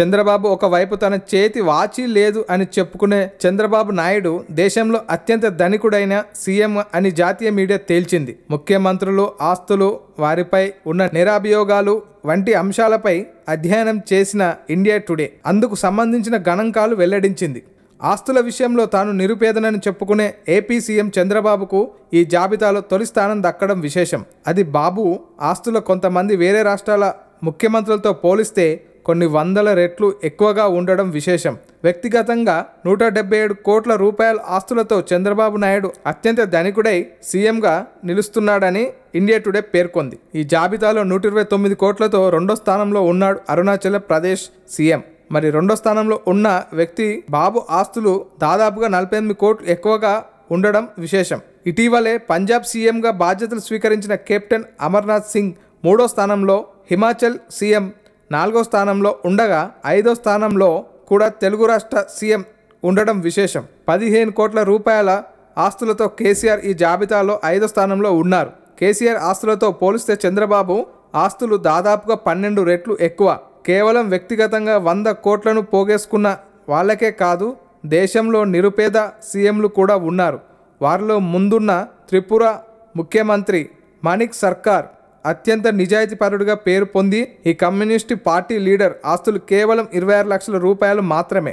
చంద్రబాబు ఒకవైపు తన చేతి వాచి లేదు అని చెప్పుకునే చంద్రబాబు నాయుడు దేశంలో అత్యంత ధనికుడైన సీఎం అని జాతీయ మీడియా తేల్చింది. ముఖ్యమంత్రులు ఆస్తులు వారిపై ఉన్న నిరాభియోగాలు వంటి అంశాలపై అధ్యయనం చేసిన ఇండియా టుడే అందుకు సంబంధించిన గణాంకాలు వెల్లడించింది. ఆస్తుల విషయంలో తాను నిరుపేదనని చెప్పుకునే ఏపీ సీఎం చంద్రబాబుకు ఈ జాబితాలో తొలి స్థానం దక్కడం విశేషం. అది బాబు ఆస్తుల కొంతమంది వేరే రాష్ట్రాల ముఖ్యమంత్రులతో పోలిస్తే కొన్ని వందల రెట్లు ఎక్కువగా ఉండడం విశేషం. వ్యక్తిగతంగా నూట డెబ్బై ఏడు కోట్ల రూపాయల ఆస్తులతో చంద్రబాబు నాయుడు అత్యంత ధనికుడై సీఎంగా నిలుస్తున్నాడని ఇండియా టుడే పేర్కొంది. ఈ జాబితాలో నూట ఇరవై తొమ్మిది కోట్లతో రెండో స్థానంలో ఉన్నాడు అరుణాచల్ ప్రదేశ్ సీఎం. మరి రెండో స్థానంలో ఉన్న వ్యక్తి బాబు ఆస్తులు దాదాపుగా నలభై ఎనిమిది కోట్లు ఎక్కువగా ఉండడం విశేషం. ఇటీవలే పంజాబ్ సీఎంగా బాధ్యతలు స్వీకరించిన కెప్టెన్ అమర్నాథ్ సింగ్ మూడో స్థానంలో హిమాచల్ సీఎం నాలుగో స్థానంలో ఉండగా ఐదో స్థానంలో కూడా తెలుగు రాష్ట్ర సీఎం ఉండడం విశేషం. పదిహేను కోట్ల రూపాయల ఆస్తులతో కేసీఆర్ ఈ జాబితాలో ఐదో స్థానంలో ఉన్నారు. కేసీఆర్ ఆస్తులతో పోలిస్తే చంద్రబాబు ఆస్తులు దాదాపుగా పన్నెండు రెట్లు ఎక్కువ. కేవలం వ్యక్తిగతంగా వంద కోట్లను పోగేసుకున్న వాళ్ళకే కాదు దేశంలో నిరుపేద సీఎంలు కూడా ఉన్నారు. వారిలో ముందున్న త్రిపుర ముఖ్యమంత్రి మాణిక్ సర్కార్ అత్యంత నిజాయితీపరుడుగా పేరు పొంది ఈ కమ్యూనిస్టు పార్టీ లీడర్ ఆస్తులు కేవలం ఇరవై ఆరు లక్షల రూపాయలు మాత్రమే.